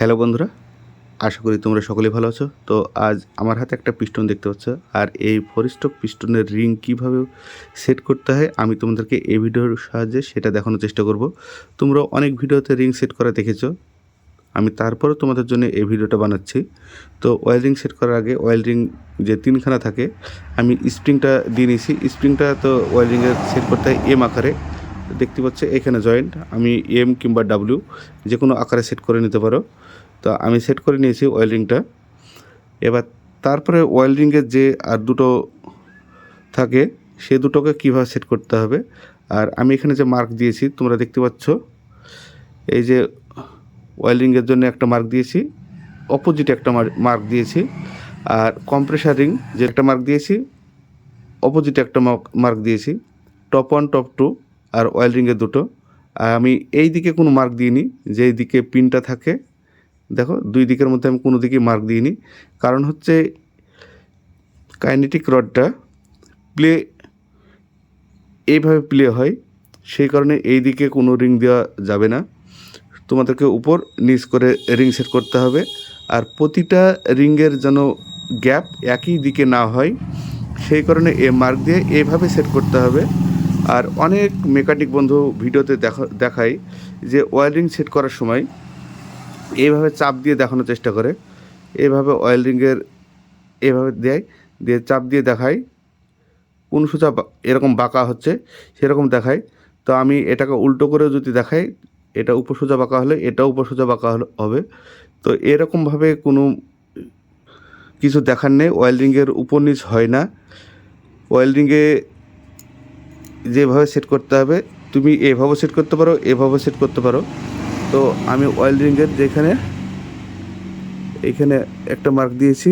Hello বন্ধুরা, আশা করি তোমরা সকলেই ভালো আছো। তো আজ আমার হাতে একটা পিস্টন দেখতে পাচ্ছ, আর এই ফরিস্টক পিস্টনের রিং কীভাবে সেট করতে হয় আমি তোমাদেরকে এই ভিডিওর সাহায্যে সেটা দেখানোর চেষ্টা করব। তোমরা অনেক ভিডিওতে রিং সেট করা দেখেছ, আমি তারপরেও তোমাদের জন্য এই ভিডিওটা বানাচ্ছি। তো অয়েল রিং সেট করার আগে অয়েল রিং যে তিনখানা থাকে, আমি স্প্রিংটা দিয়ে নিয়েছি। স্প্রিংটা তো অয়েল রিংয়ের সেট করতে হয় এম আকারে। দেখতে পাচ্ছ এখানে জয়েন্ট আমি এম কিংবা ডাব্লিউ যে কোনো আকারে সেট করে নিতে পারো। তো আমি সেট করে নিয়েছি অয়েল রিংটা এবার তারপরে অয়েল রিংয়ের যে আর দুটো থাকে, সে দুটোকে কীভাবে সেট করতে হবে? আর আমি এখানে যে মার্ক দিয়েছি, তোমরা দেখতে পাচ্ছ, এই যে ওয়েল্ডিংয়ের জন্য একটা মার্ক দিয়েছি অপোজিটে একটা মার্ক দিয়েছি, আর কম্প্রেসার যে একটা মার্ক দিয়েছি অপোজিটে একটা মার্ক দিয়েছি টপ ওয়ান টপ টু আর অয়েল রিংয়ের দুটো। আর আমি এই দিকে কোনো মার্ক দিইনি যেই দিকে পিনটা থাকে দেখো, দুই দিকের মধ্যে আমি কোনো দিকে মার্ক দিইনি। কারণ হচ্ছে কাইনেটিক রডটা প্লে এইভাবে প্লে হয়, সেই কারণে এই দিকে কোনো রিং দেওয়া যাবে না। তোমাদেরকে উপর নিচ করে রিং সেট করতে হবে। আর প্রতিটা রিংয়ের যেন গ্যাপ একই দিকে না হয়, সেই কারণে এ মার্ক দিয়ে এভাবে সেট করতে হবে। আর অনেক মেকানিক বন্ধু ভিডিওতে দেখা, দেখায় যে ওয়ারিং সেট করার সময় এইভাবে চাপ দিয়ে দেখানোর চেষ্টা করে। এইভাবে অয়েল রিংয়ের এভাবে দেয়, দিয়ে চাপ দিয়ে দেখায়। কোন বা- এরকম বাঁকা হচ্ছে, সেরকম দেখায়। তো আমি এটাকে উল্টো করে যদি দেখাই, এটা উপসোজা বাঁকা হলে এটা উপসোজা বাঁকা হলে, হবে। তো এরকমভাবে কোনো কিছু দেখার নেই ওয়েল্ডিংয়ের উপর নিচ হয় না। ওয়েল্ডিংয়ে যেভাবে সেট করতে হবে, তুমি এভাবে সেট করতে পারো, এভাবে সেট করতে পারো। তো আমি ওয়েল্ডিংয়ের যেখানে, এখানে একটা মার্ক দিয়েছি।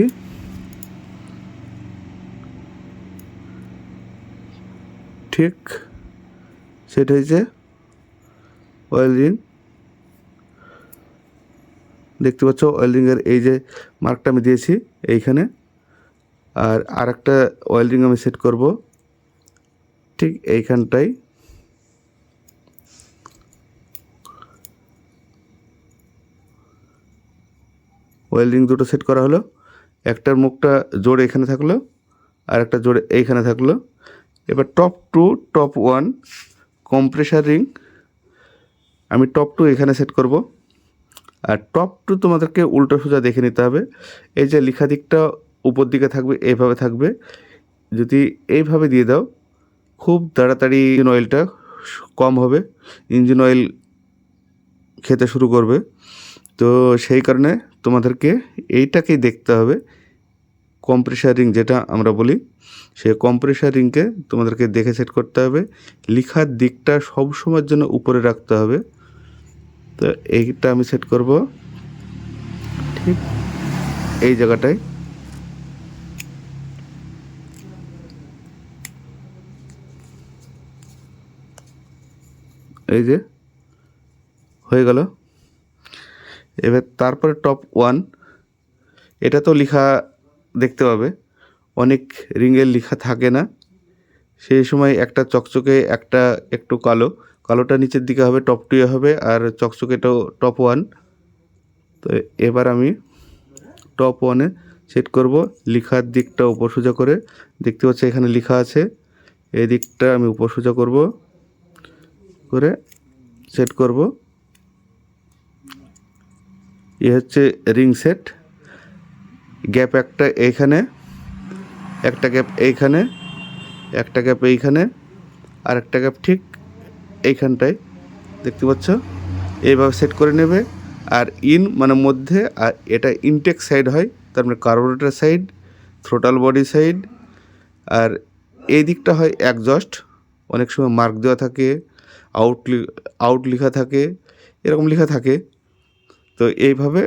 ঠিক সেটা হচ্ছে অয়েল রিং দেখতে পাচ্ছ অয়েল রিংয়ের এই যে মার্কটা আমি দিয়েছি এইখানে। আর আরেকটা অয়েল রিং আমি সেট করব। ঠিক এইখানটাই ওয়েল্ডিং দুটো সেট করা হলো। একটার মুখটা জোর এখানে থাকল আর একটা জোর এইখানে থাকল। এবার top two top one compressor ring আমি টপ টু এখানে সেট করব। আর টপ টু তোমাদেরকে উল্টো সোজা দেখে নিতে হবে। এই যে লেখা দিকটা উপর দিকে থাকবে, এইভাবে থাকবে। যদি এইভাবে দিয়ে দাও, খুব তাড়াতাড়ি ইঞ্জিন অয়েলটা কম হবে। ইঞ্জিন অয়েল খেতে শুরু করবে। তো সেই কারণে তোমাদেরকে এইটাকেই দেখতে হবে। কম্প্রেসার যেটা আমরা বলি, সেই কম্প্রেসার রিংকে তোমাদেরকে দেখে সেট করতে হবে। লিখার দিকটা সব সময়ের জন্য উপরে রাখতে হবে। তো এইটা আমি সেট করব। ঠিক এই জায়গাটায়। এই যে, হয়ে গেল। এবার তারপরে টপ ওয়ান এটা তো লেখা দেখতে পাবে অনেক রিংয়ের লেখা থাকে না। সেই সময় একটা চকচকে, একটা একটু কালো। কালোটা নিচের দিকে হবে টপ টু হবে, আর চকচকেটাও টপ ওয়ান তো এবার আমি টপ ওয়ানে সেট করব। লেখার দিকটা উপর সোজা করে। দেখতে পাচ্ছি এখানে লেখা আছে। এই দিকটা আমি উপর সোজা করব। করে সেট করব। এ হচ্ছে রিং সেট। গ্যাপ একটা এইখানে, একটা গ্যাপ এইখানে, একটা গ্যাপ এইখানে, আর একটা গ্যাপ ঠিক এইখানটায়। দেখতে পাচ্ছ? এইভাবে সেট করে নেবে। আর ইন মানে মধ্যে, আর এটা ইনটেক সাইড হয়, তার মানে carburettor side, throttle body side. আর এই দিকটা হয় একজস্ট অনেক সময় মার্ক দেওয়া থাকে, আউট আউট লেখা থাকে, এরকম লেখা থাকে। তো এইভাবে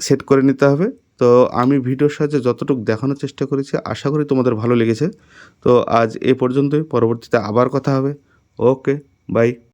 সেট করে নিতে হবে। তো আমি ভিডিওর সাহায্যে যতটুকু দেখানোর চেষ্টা করেছি, আশা করি তোমাদের ভালো লেগেছে। তো আজ এ পর্যন্তই, পরবর্তীতে আবার কথা হবে। Okay bye